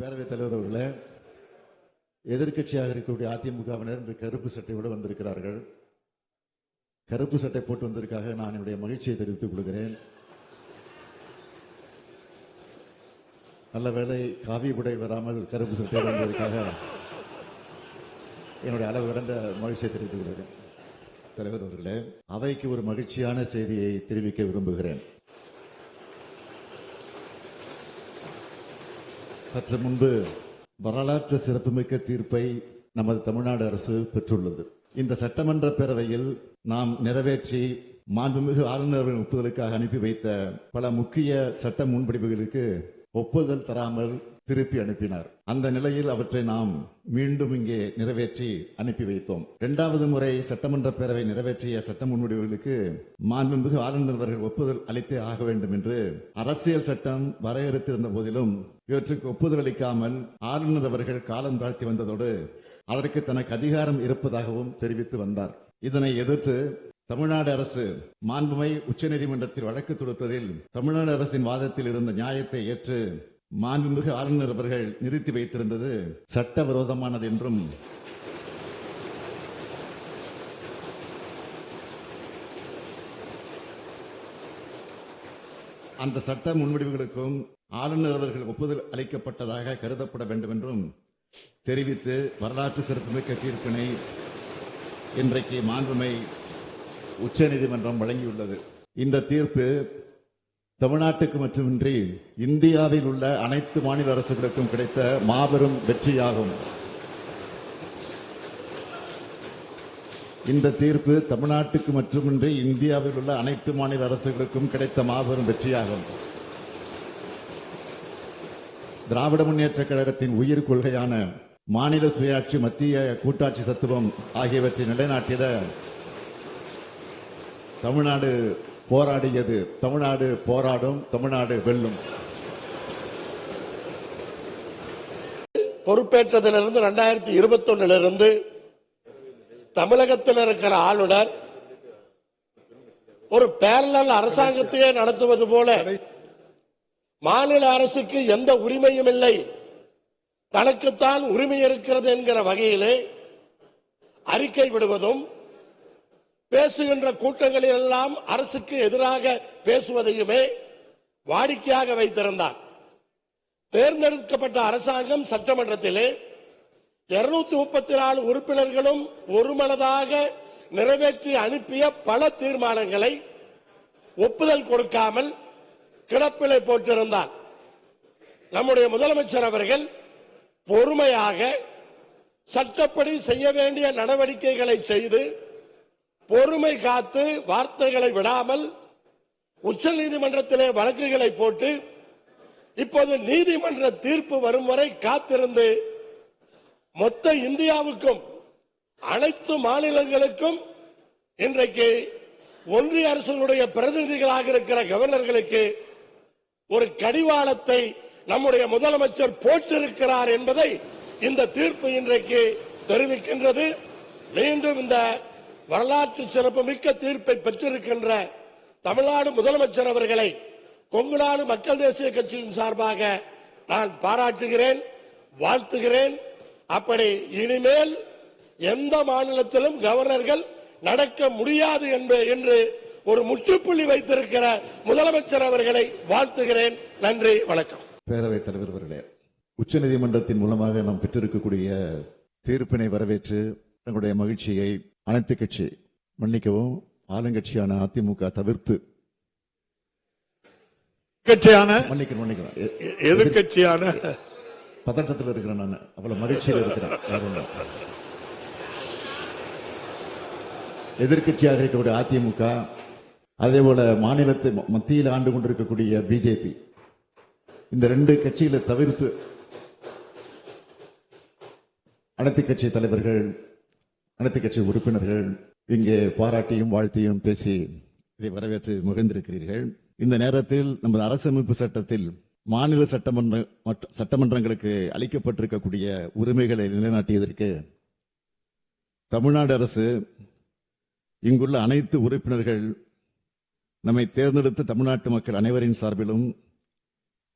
பேரவைத் தலைவர் அவர்களே எதிர்க்கட்சியாக இருக்கக்கூடிய அதிமுகவினர் இன்று கருப்பு சட்டையோடு வந்திருக்கிறார்கள். கருப்பு சட்டை போட்டு வந்ததற்காக நான் என்னுடைய மகிழ்ச்சியை தெரிவித்துக் கொள்கிறேன். நல்ல வேளை காவி உடை வராமல் கருப்பு சட்டை வந்ததற்காக என்னுடைய அளவு கடந்த மகிழ்ச்சியை தெரிவித்துக் கொள்கிறேன். தலைவர் அவர்களே அவைக்கு ஒரு மகிழ்ச்சியான செய்தியை தெரிவிக்க விரும்புகிறேன். சற்று முன்பு வரலாற்று சிறப்புமிக்க தீர்ப்பை நமது தமிழ்நாடு அரசு பெற்றுள்ளது. இந்த சட்டமன்ற பேரவையில் நாம் நிறைவேற்றி மாண்புமிகு ஆளுநரின் ஒப்புதலுக்காக அனுப்பி வைத்த பல முக்கிய சட்ட முன்வடிவுகளுக்கு ஒப்புதல் தராமல் திருப்பி அனுப்பினார். அந்த நிலையில் அவற்றை நாம் மீண்டும் இங்கே நிறைவேற்றி அனுப்பி வைத்தோம். இரண்டாவது முறை சட்டமன்ற பேரவை நிறைவேற்றிய சட்ட முன்வடிவுகளுக்கு மாண்புமிகு ஆளுநர் அவர்கள் ஒப்புதல் அளித்தே ஆக வேண்டும் என்று அரசியல் சட்டம் வரையறுத்திருந்த போதிலும் இவற்றுக்கு ஒப்புதல் அளிக்காமல் ஆளுநர் அவர்கள் காலம் தாழ்த்தி வந்ததோடு அதற்கு தனக்கு அதிகாரம் இருப்பதாகவும் தெரிவித்து வந்தார். இதனை எதிர்த்து தமிழ்நாடு அரசு மாண்புமை உச்சநீதிமன்றத்தில் வழக்கு தொடுத்ததில் தமிழ்நாடு அரசின் வாதத்தில் இருந்த நியாயத்தை ஏற்று மாண்புமிகு ஆளுநர் அவர்கள் நிறுத்தி வைத்திருந்தது சட்டவிரோதமானது என்றும் அந்த சட்ட முன்வடிவுகளுக்கும் ஆளுநர் அவர்கள் ஒப்புதல் அளிக்கப்பட்டதாக கருதப்பட வேண்டும் என்றும் தெரிவித்து வரலாற்று சிறப்புமிக்க தீர்ப்பினை இன்றைக்கு மாண்புமை உச்சநீதிமன்றம் வழங்கியுள்ளது. இந்த தீர்ப்பு தமிழ்நாட்டுக்கு மட்டுமின்றி இந்தியாவில் உள்ள அனைத்து மாநில அரசுகளுக்கும் கிடைத்த மாபெரும் வெற்றியாகும். இந்த தீர்ப்பு தமிழ்நாட்டுக்கு மட்டுமின்றி இந்தியாவில் உள்ள அனைத்து மாநில அரசுகளுக்கும் கிடைத்த மாபெரும் வெற்றியாகும். திராவிட முன்னேற்ற கழகத்தின் உயிர் கொள்கையான மாநில சுயாட்சி மத்திய கூட்டாட்சி தத்துவம் ஆகியவற்றை நிலைநாட்டிட தமிழ்நாடு போராடியது. தமிழ்நாடு போராடும் தமிழ்நாடு வெல்லும். பொறுப்பேற்றதிலிருந்து ரெண்டாயிரத்தி இருபத்தி ஒன்னிலிருந்து தமிழகத்தில் இருக்கிற ஆளுநர் ஒரு பேரலல் அரசாங்கத்தையே நடத்துவது போல மாநில அரசுக்கு எந்த உரிமையும் இல்லை. தனக்குத்தான் உரிமை இருக்கிறது என்கிற வகையிலே அறிக்கை விடுவதும் பேசுகின்ற கூட்டங்களில் எல்லாம் அரசுக்கு எதிராக பேசுவதையுமே வாடிக்கையாக வைத்திருந்தார். தேர்ந்தெடுக்கப்பட்ட அரசாங்கம் சட்டமன்றத்திலே இருநூத்தி முப்பத்தி நாலு உறுப்பினர்களும் ஒருமனதாக நிறைவேற்றி அனுப்பிய பல தீர்மானங்களை ஒப்புதல் கொடுக்காமல் கிடப்பிலை போட்டிருந்தார். நம்முடைய முதலமைச்சர் அவர்கள் பொறுமையாக சட்டப்படி செய்ய வேண்டிய நடவடிக்கைகளை செய்து பொறுமை காத்து வார்த்தைகளை விடாமல் உச்சநீதிமன்றத்திலே வழக்குகளை போட்டு இப்போது நீதிமன்ற தீர்ப்பு வரும் வரை காத்திருந்து மொத்த இந்தியாவுக்கும் அனைத்து மாநிலங்களுக்கும் இன்றைக்கு ஒன்றிய அரசுடைய பிரதிநிதிகளாக இருக்கிற கவர்னர்களுக்கு ஒரு கடிவாளத்தை நம்முடைய முதலமைச்சர் போட்டிருக்கிறார் என்பதை இந்த தீர்ப்பு இன்றைக்கு தெரிவிக்கின்றது. மீண்டும் இந்த வரலாற்று சிறப்பு மிக்க தீர்ப்பை பெற்றிருக்கின்ற தமிழ்நாடு முதலமைச்சர் அவர்களை கொங்குநாடு மக்கள் தேசிய கட்சியின் சார்பாக நான் பாராட்டுகிறேன் வாழ்த்துகிறேன். அப்படி இனிமேல் எந்த மாநிலத்திலும் கவர்னர்கள் நடக்க முடியாது என்று ஒரு முற்றுப்புள்ளி வைத்திருக்கிற முதலமைச்சர் அவர்களை வாழ்த்துகிறேன். நன்றி வணக்கம். பேரவைத் தலைவர் அவர்களே உச்சநீதிமன்றத்தின் மூலமாக நாம் பெற்றிருக்கக்கூடிய தீர்ப்பினை வரவேற்று தங்களுடைய மகிழ்ச்சியை அனைத்து கட்சி மன்னிக்கவும் ஆளுங்கட்சியான அதிமுக தவிர்த்து கட்சியான மன்னிக்கணும் எ- எதிர்கட்சியான பதட்டத்தில் இருக்கிறேன் நான். அவ்வளவு மகிழ்ச்சியில் இருக்கிறேன். எதிர்க்கட்சியாக இருக்கக்கூடிய அதிமுக அதே போல மாநிலத்தை மத்தியில் ஆண்டு கொண்டிருக்கக்கூடிய பிஜேபி இந்த ரெண்டு கட்சிகளை தவிர்த்து அனைத்து கட்சி தலைவர்கள் அனைத்து கட்சி உறுப்பினர்கள் இங்கே பாராட்டியும் வாழ்த்தியும் பேசி இதை வரவேற்று மகிழ்ந்திருக்கிறீர்கள். இந்த நேரத்தில் நமது அரசமைப்பு சட்டத்தில் மாநில சட்டமன்ற சட்டமன்றங்களுக்கு அளிக்கப்பட்டிருக்கக்கூடிய உரிமைகளை நிலைநாட்டியதற்கு தமிழ்நாடு அரசு இங்குள்ள அனைத்து உறுப்பினர்கள் நம்மை தேர்ந்தெடுத்த தமிழ்நாட்டு மக்கள் அனைவரின் சார்பிலும்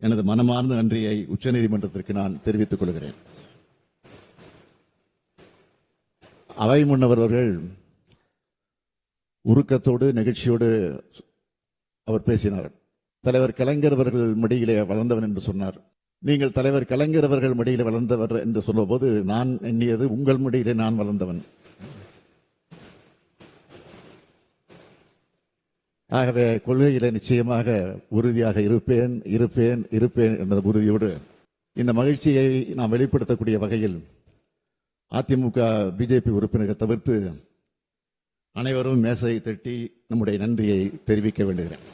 எனது மனமார்ந்த நன்றியை உச்சநீதிமன்றத்திற்கு நான் தெரிவித்துக் கொள்கிறேன். அவை முன்னவர் அவர்கள் உருக்கத்தோடு நெகிழ்ச்சியோடு அவர் பேசினார். தலைவர் கலைஞர் அவர்கள் மடியிலே வளர்ந்தவன் என்று சொன்னார். நீங்கள் தலைவர் கலைஞர் அவர்கள் மடியில் வளர்ந்தவர் என்று சொன்னபோது நான் எண்ணியது உங்கள் மடியிலே நான் வளர்ந்தவன். ஆகவே கொள்கையில நிச்சயமாக உறுதியாக இருப்பேன் இருப்பேன் இருப்பேன் என்ற உறுதியோடு இந்த மகிழ்ச்சியை நாம் வெளிப்படுத்தக்கூடிய வகையில் அதிமுக பிஜேபி உறுப்பினரை தவிர்த்து அனைவரும் மேசையை தட்டி நம்முடைய நன்றியை தெரிவிக்க வேண்டுகிறேன்.